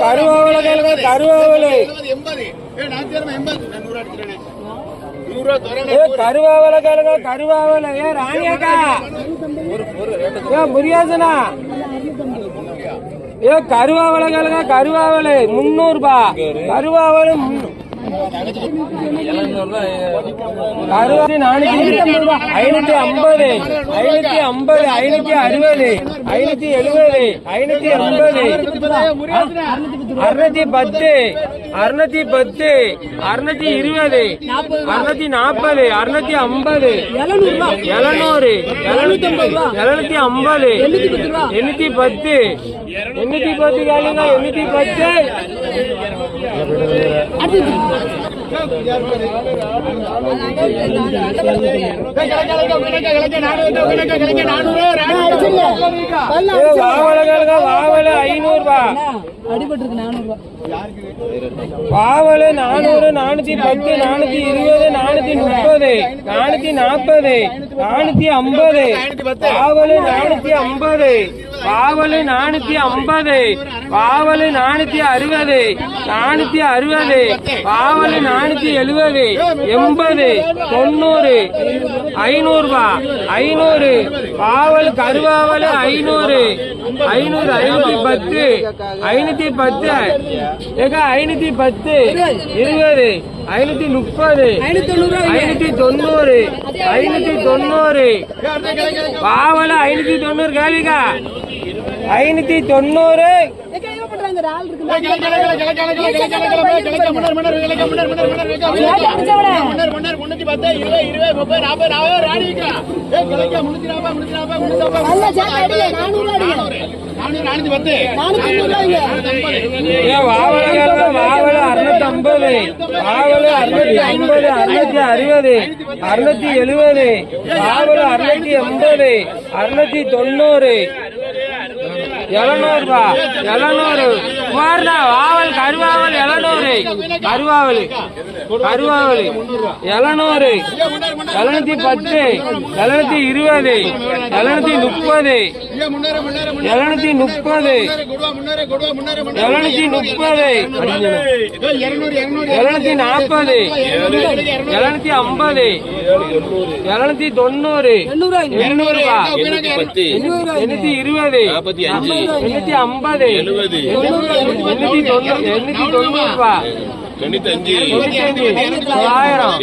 கருவாவல கேளுங்க கருவாவலை ஏ கருவாவல கேளுங்க கருவாவல ஏ ராணியக்கா ஏ முரியாசனா ஏ கருவாவல கேளுங்க கருவாவலை முன்னூறு ரூபாய் கருவாவலை அறுபது நானூத்தி ஐநூத்தி ஐம்பது ஐநூத்தி ஐம்பது ஐநூத்தி அறுபது ஐநூத்தி எழுபது ஐநூத்தி எண்பது அறுநூத்தி பத்து அறுநூத்தி பத்து அறுநூத்தி இருபது அறுநூத்தி நாற்பது அறுநூத்தி ஐம்பது எழுநூறு எழுநூத்தி ஐம்பது எண்ணூத்தி பத்து எண்ணூத்தி பத்து கேளுங்க எண்ணூத்தி பத்து வாவல கேளுங்க வாவல ஐநூறு ரூபாய் அடிபட்டிருக்கு நானூறு பாவல நானூறு நானூத்தி பத்து நானூத்தி இருபது நானூத்தி முப்பது நானூத்தி நாற்பது நானூத்தி ஐம்பது பாவல நானூத்தி ஐம்பது பாவலு நானூத்தி ஐம்பது பாவலு நானூத்தி அறுபது நானூத்தி அறுபது பாவலு நானூத்தி எழுபது எண்பது தொண்ணூறு ஐநூறுபா ஐநூறு பாவல் கருவாவல ஐநூறு ஐநூறு ஐநூத்தி பத்து ஐநூத்தி பத்து ஐநூத்தி பத்து இருபது. ஐநூத்தி முப்பது. ஐநூத்தி தொண்ணூறு ஐநூத்தி தொண்ணூறு. பாவல ஐநூத்தி தொண்ணூறு கேளுக்கா ஐநூத்தி தொண்ணூறு. கேளுங்க வாவல அறுநூத்தி ஐம்பது வாவல அறுநூத்தி ஐம்பது அறுநூத்தி அறுபது அறுநூத்தி எழுபது வாவல அறுநூத்தி எண்பது அறுநூத்தி தொண்ணூறு எழுநூறு ரூபா எழுநூறு. குமார்னா வாவல் கருவாவல் எழுநூறு. கருவாவல். கருவாவல் எழுநூறு எழுநூத்தி பத்து எழுநூத்தி இருபது எழுநூத்தி முப்பது. எழுநூத்தி முப்பது. எழுநூத்தி முப்பது. எழுநூத்தி நாற்பது. எழுநூத்தி ஐம்பது. எழுநூத்தி தொண்ணூறு. எண்ணூறு எண்ணூத்தி இருபது. எண்ணூத்தி ஐம்பது. எண்ணூத்தி தொண்ணூறு. எண்ணூத்தி தொண்ணூறு. ரூபா தொண்ணூத்தஞ்சு தொண்ணூத்தி அஞ்சு தொள்ளாயிரம்.